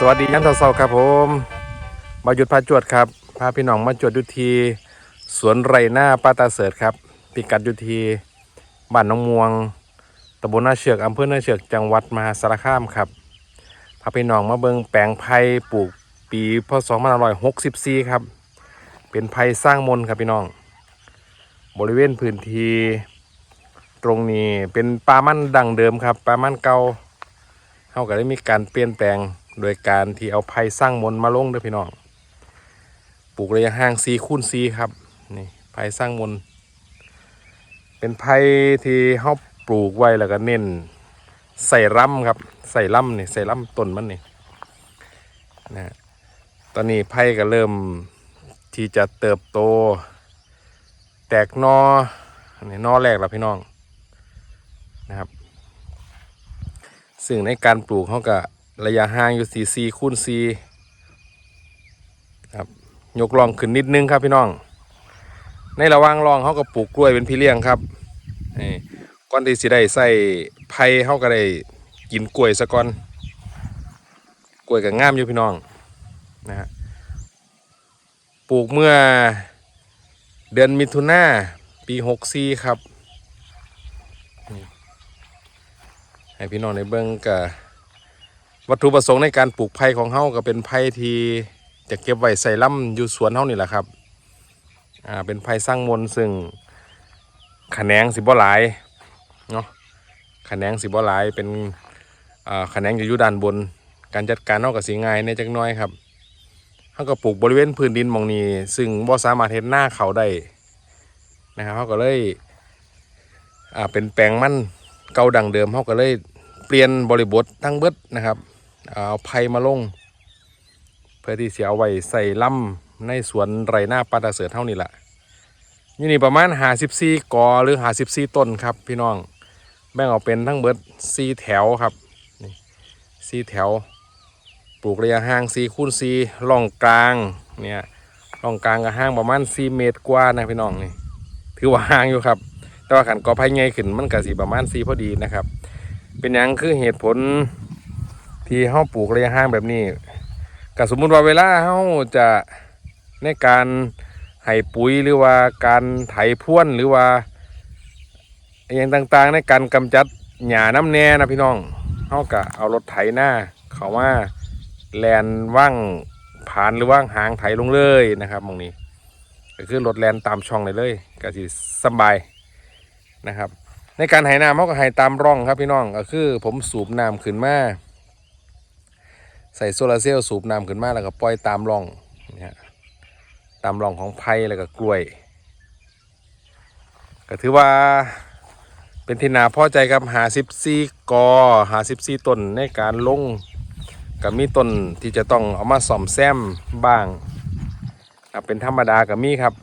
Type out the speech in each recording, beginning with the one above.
สวัสดียันเสาๆครับผมมาหยุดพาจวดครับพาพี่น้องมาจวดยุทีสวนไรหน้าป้าตาเสิร์ตครับพิกัดยุทีบ้านหน้องมวงตำบลนาเชือกอำเภอนาเชือกจังหวัดมหาสารคามครับพาพี่น้องมาเบิงแปลงไผ่ปลูกปีพศ2564ครับ เป็นไผ่สร้างมนต์ครับพี่น้อง บริเวณพื้นที่ตรงนี้เป็นปลามันดังเดิมครับปลามันเก่าเขาก็ได้มีการเปลี่ยนแปลง โดยการที่เอาไผ่สร้างมนมาลงเด้วยพี่น้อง ปลูกระยะห่างซีคูณซีครับนี่ไผ่สร้างมน เป็นไผ่ที่เขาปลูกไว้แล้วก็เน้นใส่ร่ำครับใส่ร่ำนี่ใส่ร่ำต้นมันนี่นะฮะตอนนี้ไผ่ก็เริ่มที่จะเติบโต แตกนอนนี้หนอแรกแล้วพี่น้องนะครับ ซึ่งในการปลูกเขาก็ ระยะห่างอยู่4 4คูณ4ครับยกลองขึ้นนิดนึงครับพี่น้อง ในระหว่างรองเขาก็ปลูกกล้วยเป็นพี่เลี้ยงครับนี่ก่อนที่สิได้ใส่ไผ่เขาก็ได้กินกล้วยซะก่อนกล้วยก็งามอยู่พี่น้องนะฮะปลูกเมื่อเดือนมิถุนาปี64ครับให้พี่น้องในเบิ้องกับ วัตถุประสงค์ในการปลูกไผ่ของเฮาก็เป็นไผ่ที่จะเก็บไว้ใส่ล่ำอยู่สวนเฮานี่แหละครับอ่าเป็นไผ่สร้างมนซึ่งขแขนงสิบ่หลายเนาะขแขนงสิบ่หลายเป็นอ่าขแขนงจะอยู่ด้านบน การจัดการเฮาก็สิง่ายในจักน้อยครับเฮาก็ปลูกบริเวณพื้นดินมองนี้ ซึ่งบ่สามารถเฮ็ดหน้าเขาได้นะครับเฮาก็เลยอ่าเป็นแปลงมันเก่าดังเดิมเขาก็เลยเปลี่ยนบริบททั้งเบิดนะครับ เอาไผ่มาลง เพื่อที่จะเอาไว้ใส่ล่ำในสวนไรหน้าปลาตาเสือเท่านี้แหละนี่นี่ประมาณหาสิบสี่กอหรือหาสิบสี่ต้นครับ พี่น้องแบ่งออกเป็นทั้งเบิดสี่แถวครับนี่สี่แถว ปลูกระยะห่างสี่คูณสี่ร่องกลางเนี่ยร่องกลางกับห่างประมาณสี่เมตรกว่านะพี่น้องนี่ถือว่าห่างอยู่ครับ แต่ว่าขันกอไผ่ใหญ่ขึ้นมันก็สิประมาณสี่พอดีนะครับ เป็นหยังคือเหตุผล ที่เฮาปลูกระยะห่างแบบนี้ก็สมมุติว่าเวลาเฮาจะในการให้ปุ๋ยหรือว่าการไถพ่วนหรือว่าอย่างต่างๆ ในการกำจัดหญ้าน้ำแน่นะพี่น้องเฮาก็เอารถไถหน้าเขามาแลนว่างผ่านหรือว่างหางไถลงเลยนะครับมองนี้ก็คือรถแลนตามช่องเลยเลยก็สิสบายนะครับ ในการไหน้ำเขาก็ไหตามร่องครับพี่น้องก็คือผมสูบน้ำขึ้นมา ใส่โซลาเซลล์สูบน้ำขึ้นมาแล้วก็ปล่อยตามร่องนี่ฮะตามร่องของไผ่แล้วก็กล้วย ก็ถือว่าเป็นที่นาพอใจครับหาสิบสี่กอหาสิบสี่ต้นในการลงกับมีต้นที่จะต้องเอามาซ่อมแซมบ้างเป็นธรรมดากับมีครับ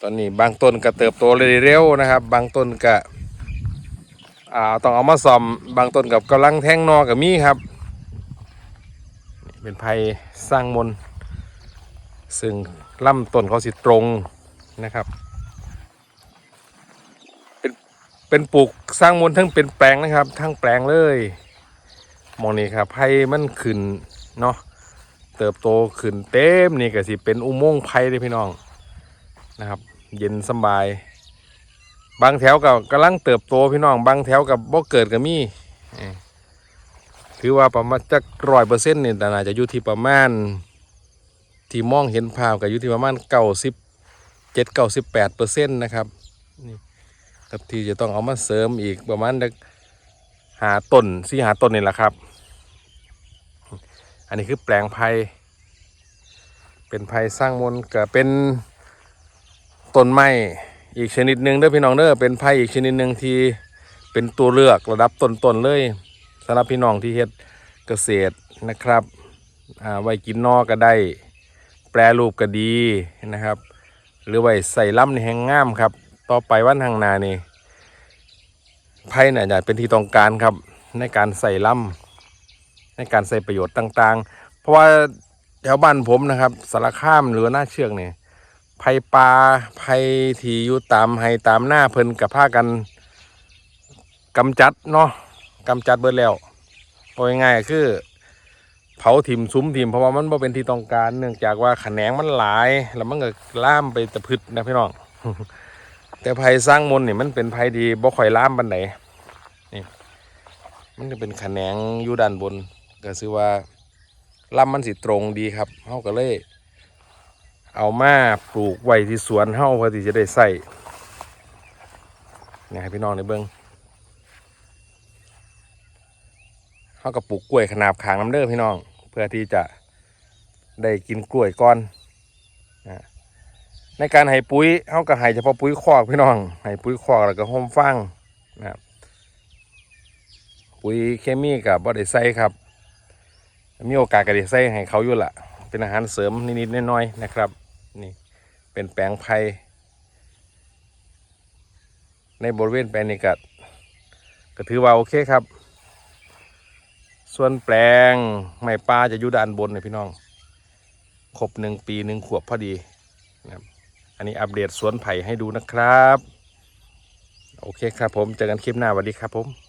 ตอนนี้บางต้นก็เติบโตเร็วๆนะครับ บางต้นก็ต้องเอามาซ่อม บางต้นกับกำลังแทงนอกับมีครับ เป็นไผ่สร้างมน ซึ่งลำต้นเขาสิตรงนะครับ เป็นเป็นปลูกสร้างมนทั้งเป็นแปลงนะครับ ทั้งแปลงเลยมองนี่ครับไผ่มันขึ้นเนาะเติบโตขึ้นเต็มนี่ก็สิเป็นอุโมงค์ไผ่เลยพี่น้องนะครับ เย็นสบาย บางแถวกับกำลังเติบโตพี่น้อง บางแถวกับบ่เกิดกับมีเอ้ย ถือว่าประมาณจักร้อยเปอร์เซ็นต์นี่แต่น่าจะอยู่ที่ประมาณ ที่มองเห็นภาพก็อยู่ที่ประมาณเก้าสิบเจ็ดเก้าสิบแปดเปอร์เซ็นต์นะครับนี่ครับที่จะต้องเอามาเสริมอีกประมาณจักหาต้นสี่หาต้นนี่แหละครับ อันนี้คือแปลงไผ่เป็นไผ่สร้างมนก็เป็นต้นไม้อีกชนิดหนึ่งเด้อพี่น้องเด้อเป็นไผ่อีกชนิดหนึ่งที่เป็นตัวเลือกระดับต้นๆเลย สำหรับพี่น้องที่เฮ็ดเกษตรนะครับอ่าไว้กินนอก็ได้ แปรรูปก็ดีนะครับ หรือไว้ใส่ล่ำในแห้งงามครับ ต่อไปวันทางนานี่ไผ่เนี่ยจะเป็นที่ต้องการครับ ในการใส่ล่ำในการใส่ประโยชน์ต่างๆ เพราะว่าแถวบ้านผมนะครับสารคามหรือหน้าเชือกเนี่ยไผ่ปลาไผ่ที่อยู่ตามให้ตามหน้าเพิ่นกับผ้ากันกำจัดเนาะ กำจัดเบิดแล้วโดยง่ายๆคือ เผาถิ่มซุ้มถิ่มเพราะว่ามันบ่เป็นที่ต้องการ เนื่องจากว่าขแขนงมันหลาย แล้วมันก็ล่ามไปตะพึดนะพี่น้อง แต่ไผ่สร้างมนต์นี่มันเป็นไผ่ดีบ่ค่อยล่ามปานใดนี่มันจะเป็นขแขนงอยู่ด้านบน ก็คือว่าลำมันสิตรงดีครับเฮาก็เลย เอามาปลูกไว้ที่สวนเฮาเพื่อที่จะได้ใส่เนี่ยให้พี่น้องได้เบิ่ง เฮาก็ปลูกกล้วยขนาบขางน้ำเด้อพี่น้อง เพื่อที่จะได้กินกล้วยก่อนนะในการให้ปุ๋ยเฮาก็ให้เฉพาะปุ๋ยคอกพี่น้องให้ปุ๋ยคอกแล้วก็ห่มฟางนะครับปุ๋ยเคมีกับบ่ได้ใส่ครับ มีโอกาสก็ได้ใส่ให้เขาอยู่ละเป็นอาหารเสริมนิดๆน้อยๆนะครับนี่เป็นแปลงไผ่ในบริเวณแปลงนี้ก็ก็ถือว่าโอเคครับ ส่วนแปลงไม้ปลาจะอยู่ด้านบนเนะพี่น้องครบหนึ่งปีหนึ่งขวบพอดีนะครับอันนี้อัปเดตสวนไผ่ให้ดูนะครับ โอเคครับผม เจอกันคลิปหน้าสวัสดีครับผม